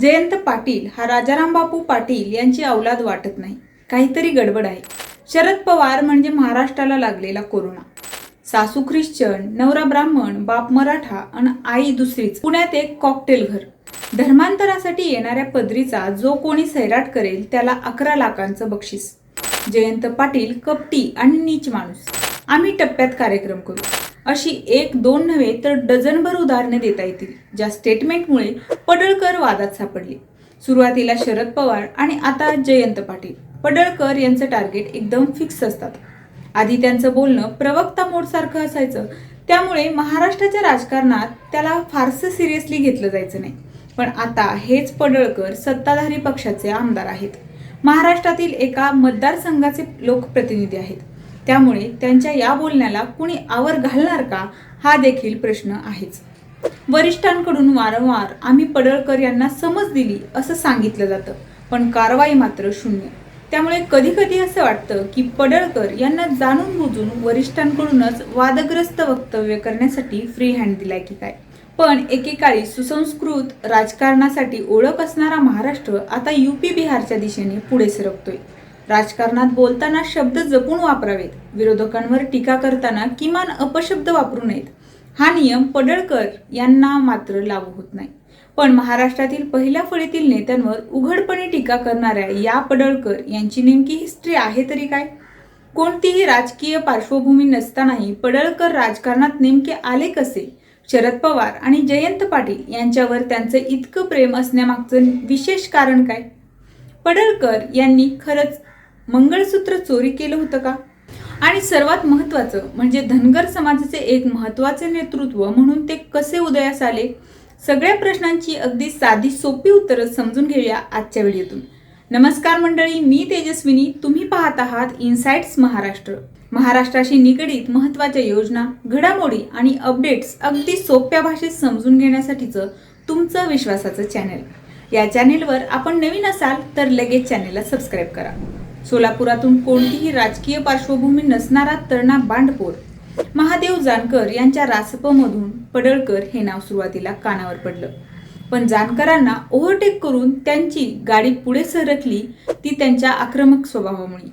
जयंत पाटील हा राजाराम बापू पाटील यांची औलाद वाटत नाही. काहीतरी गडबड आहे. शरद पवार म्हणजे महाराष्ट्राला लागलेला कोरोना. सासू ख्रिश्चन नवरा ब्राह्मण बाप मराठा आणि आई दुसरीच. पुण्यात एक कॉकटेल घर. धर्मांतरासाठी येणाऱ्या पदरीचा जो कोणी सैराट करेल त्याला अकरा लाखांचं बक्षीस. जयंत पाटील कपटी आणि नीच माणूस. आम्ही टप्प्यात कार्यक्रम करू. अशी एक दोन नव्हे तर डझनभर उदाहरणे देता येतील ज्या स्टेटमेंटमुळे पडळकर वादात सापडले. सुरुवातीला शरद पवार आणि आता जयंत पाटील. पडळकर यांचं टार्गेट एकदम फिक्स असतात. आधी त्यांचं बोलणं प्रवक्ता मोडसारखं असायचं. त्यामुळे महाराष्ट्राच्या राजकारणात त्याला फारसं सिरियसली घेतलं जायचं नाही. पण आता हेच पडळकर सत्ताधारी पक्षाचे आमदार आहेत. महाराष्ट्रातील एका मतदारसंघाचे लोकप्रतिनिधी आहेत. त्यामुळे त्यांच्या या बोलण्याला कुणी आवर घालणार का? हा देखील प्रश्न आहेच. वरिष्ठांकडून वारंवार आम्ही पडळकर यांना समज दिली असं सांगितलं जातं पण कारवाई मात्र शून्य. त्यामुळे कधी कधी असं वाटतं की पडळकर यांना जाणून बुजून वरिष्ठांकडूनच वादग्रस्त वक्तव्य करण्यासाठी फ्री हँड दिलाय की काय? पण एकेकाळी सुसंस्कृत राजकारणासाठी ओळख असणारा महाराष्ट्र आता युपी बिहारच्या दिशेने पुढे सरकतोय. राजकारणात बोलताना शब्द जपून वापरावेत. विरोधकांवर टीका करताना किमान अपशब्द वापरू नयेत. हा नियम पडळकर यांना मात्र लागू होत नाही. पण महाराष्ट्रातील पहिल्या फळीतील नेत्यांवर उघडपणे टीका करणाऱ्या या पडळकर यांची नेमकी हिस्ट्री आहे तरी काय? कोणतीही राजकीय पार्श्वभूमी नसतानाही पडळकर राजकारणात नेमके आले कसे? शरद पवार आणि जयंत पाटील यांच्यावर त्यांचं इतकं प्रेम असण्यामागचं विशेष कारण काय? पडळकर यांनी खरंच मंगळसूत्र चोरी केलं होतं का? आणि सर्वात महत्त्वाचं म्हणजे धनगर समाजाचे एक महत्त्वाचे नेतृत्व म्हणून ते कसे उदयास आले? सगळ्या प्रश्नांची अगदी साधी सोपी उत्तरं समजून घेऊया आजच्या व्हिडिओतून. नमस्कार मंडळी मी तेजस्विनी. तुम्ही पाहत आहात इन्साइट्स महाराष्ट्र. महाराष्ट्राशी निगडीत महत्त्वाच्या योजना घडामोडी आणि अपडेट्स अगदी सोप्या भाषेत समजून घेण्यासाठीचं तुमचं विश्वासाचं चॅनेल या चॅनेलवर आपण नवीन असाल तर लगेच चॅनेलला सबस्क्राईब करा. सोलापुरातून कोणतीही राजकीय पार्श्वभूमी नसणारा तरणा बांडपोर. महादेव जानकर यांच्या रासपमधून पडळकर हे नाव सुरुवातीला कानावर पडलं. पण जानकरांना ओव्हरटेक करून त्यांची गाडी पुढे सरकली ती त्यांच्या आक्रमक स्वभावामुळे.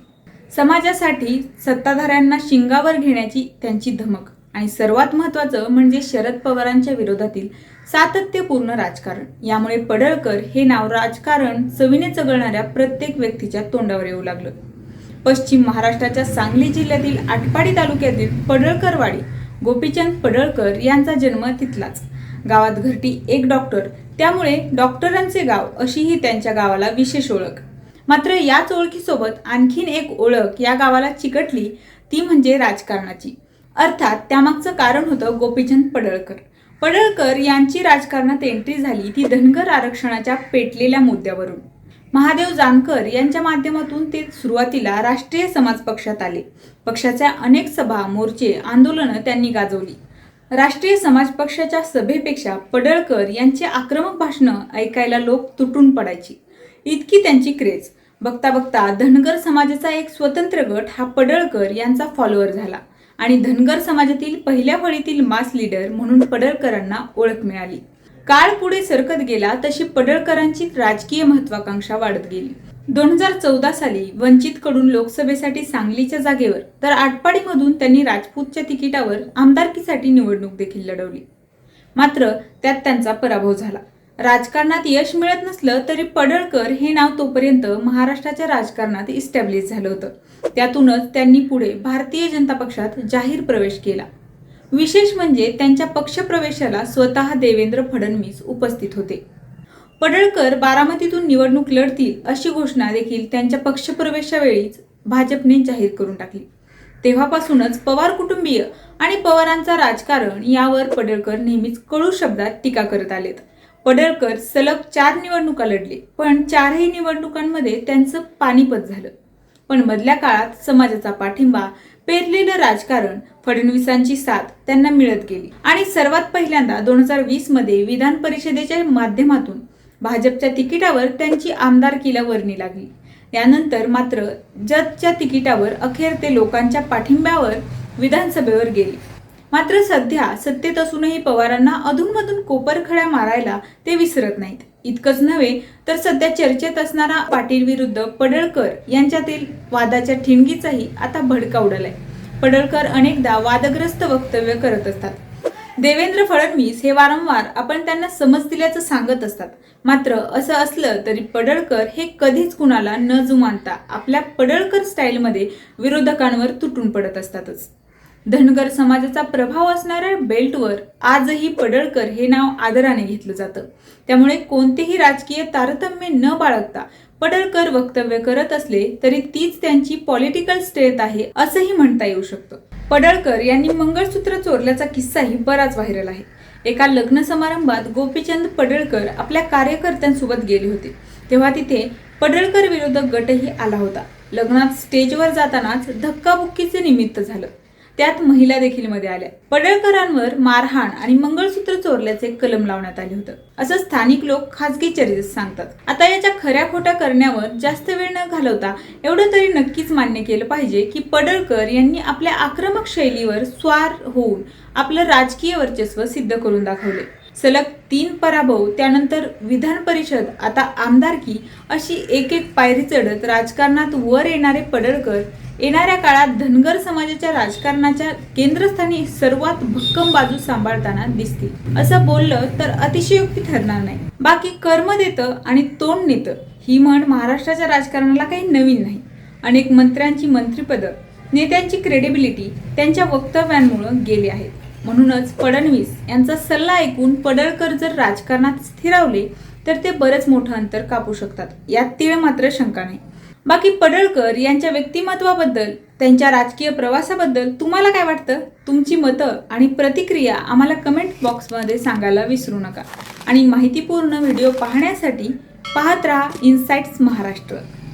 समाजासाठी सत्ताधाऱ्यांना शिंगावर घेण्याची त्यांची धमक. आणि सर्वात महत्त्वाचं म्हणजे शरद पवारांच्या विरोधातील सातत्यपूर्ण राजकारण. यामुळे पडळकर हे नाव राजकारण चवीने चगळणाऱ्या प्रत्येक व्यक्तीच्या तोंडावर येऊ लागलं. पश्चिम महाराष्ट्राच्या सांगली जिल्ह्यातील आटपाडी तालुक्यातील पडळकरवाडी गोपीचंद पडळकर यांचा जन्म तिथलाच. गावात घरटी एक डॉक्टर त्यामुळे डॉक्टरांचे गाव अशीही त्यांच्या गावाला विशेष ओळख. मात्र याच ओळखीसोबत आणखीन एक ओळख या गावाला चिकटली ती म्हणजे राजकारणाची. अर्थात त्यामागचं कारण होतं गोपीचंद पडळकर. पडळकर यांची राजकारणात एंट्री झाली ती धनगर आरक्षणाच्या पेटलेल्या मुद्द्यावरून. महादेव जानकर यांच्या माध्यमातून ते सुरुवातीला राष्ट्रीय समाज पक्षात आले. पक्षाच्या अनेक सभा मोर्चे आंदोलनं त्यांनी गाजवली. राष्ट्रीय समाज पक्षाच्या सभेपेक्षा पडळकर यांची आक्रमक भाषणं ऐकायला लोक तुटून पडायची. इतकी त्यांची क्रेज. बघता बघता धनगर समाजाचा एक स्वतंत्र गट हा पडळकर यांचा फॉलोअर झाला. आणि धनगर समाजातील पहिल्या फळीतील मास लीडर म्हणून पडळकरांना ओळख मिळाली. काळ पुढे सरकत गेला तशी पडळकरांची राजकीय महत्वाकांक्षा वाढत गेली. दोन हजार चौदा साली वंचित कडून लोकसभेसाठी सांगलीच्या जागेवर तर आटपाडीमधून त्यांनी राजपूतच्या तिकिटावर आमदारकीसाठी निवडणूक देखील लढवली. मात्र त्यात त्यांचा पराभव झाला. राजकारणात यश मिळत नसलं तरी पडळकर हे नाव तोपर्यंत महाराष्ट्राच्या राजकारणात इस्टॅब्लिश झालं होतं. त्यातूनच त्यांनी पुढे भारतीय जनता पक्षात जाहीर प्रवेश केला. विशेष म्हणजे त्यांच्या पक्षप्रवेशाला स्वतः देवेंद्र फडणवीस उपस्थित होते. पडळकर बारामतीतून निवडणूक लढतील अशी घोषणा देखील त्यांच्या पक्षप्रवेशावेळीच भाजपने जाहीर करून टाकली. तेव्हापासूनच पवार कुटुंबीय आणि पवारांचा राजकारण यावर पडळकर नेहमीच कळू शब्दात टीका करत आलेत. पडळकर सलग चार निवडणुका लढले पण चारही निवडणुकांमध्ये त्यांचं पानिपत झालं. पण मधल्या काळात समाजाचा पाठिंबा पेरलेलं राजकारण फडणवीसांची साथ त्यांना मिळत गेली. आणि सर्वात पहिल्यांदा दोन हजार वीसमध्ये विधान परिषदेच्या माध्यमातून भाजपच्या तिकिटावर त्यांची आमदारकीला वर्णी लागली. यानंतर मात्र जतच्या तिकिटावर अखेर ते लोकांच्या पाठिंब्यावर विधानसभेवर गेले. मात्र सध्या सत्तेत असूनही पवारांना अधूनमधून कोपरखड्या मारायला ते विसरत नाहीत. इतकंच नव्हे तर सध्या चर्चेत असणारा पाटील विरुद्ध पडळकर यांच्यातील वादाच्या ठिणगीचाही आता भडका उडालाय. पडळकर अनेकदा वादग्रस्त वक्तव्य करत असतात. देवेंद्र फडणवीस हे वारंवार आपण त्यांना समज दिल्याचं सांगत असतात. मात्र असं असलं तरी पडळकर हे कधीच कुणाला न जुमानता आपल्या पडळकर स्टाईलमध्ये विरोधकांवर तुटून पडत असतातच. धनगर समाजाचा प्रभाव असणाऱ्या बेल्टवर आजही पडळकर हे नाव आदराने घेतलं जातं. त्यामुळे कोणतेही राजकीय तारतम्य न बाळगता पडळकर वक्तव्य करत असले तरी तीच त्यांची पॉलिटिकल स्ट्रेंथ आहे असंही म्हणता येऊ शकतं. पडळकर यांनी मंगळसूत्र चोरल्याचा किस्साही बराच व्हायरल आहे. एका लग्न समारंभात गोपीचंद पडळकर आपल्या कार्यकर्त्यांसोबत गेले होते. तेव्हा तिथे पडळकर विरोधक गटही आला होता. लग्नात स्टेजवर जातानाच धक्काबुक्कीचे निमित्त झालं. त्यात महिला देखील मध्ये आल्या. पडळकरांवर मारहाण आणि मंगळसूत्र चोरल्याचे कलम लावण्यात आले होतं. असं स्थानिक लोक खासगी चरित्र सांगतात. आता याच्या खऱ्या खोट्या करण्यावर जास्त वेळ न घालवता एवढं तरी नक्कीच मान्य केलं पाहिजे की पडळकर यांनी आपल्या आक्रमक शैलीवर स्वार होऊन आपलं राजकीय वर्चस्व सिद्ध करून दाखवले. सलग तीन पराभव त्यानंतर विधान परिषद आता आमदारकी अशी एक एक पायरी चढत राजकारणात वर येणारे पडळकर येणाऱ्या काळात धनगर समाजाच्या राजकारणाच्या केंद्रस्थानी सर्वात भक्कम बाजू सांभाळताना दिसतील. असं बोललं तर अतिशयोक्ती ठरणार नाही. बाकी कर्म देतं आणि तोंड नेतं ही म्हण महाराष्ट्राच्या राजकारणाला काही नवीन नाही. अनेक मंत्र्यांची मंत्रिपदं नेत्यांची क्रेडिबिलिटी त्यांच्या वक्तव्यांमुळे गेली आहेत. म्हणूनच फडणवीस यांचा सल्ला ऐकून पडळकर जर राजकारणात स्थिरावले तर ते बरंच मोठं अंतर कापू शकतात. यात तिळ मात्र शंका नाही. बाकी पडळकर यांच्या व्यक्तिमत्वाबद्दल त्यांच्या राजकीय प्रवासाबद्दल तुम्हाला काय वाटतं? तुमची मतं आणि प्रतिक्रिया आम्हाला कमेंट बॉक्समध्ये सांगायला विसरू नका. आणि माहितीपूर्ण व्हिडिओ पाहण्यासाठी पाहत राहा इन्साइट्स महाराष्ट्र.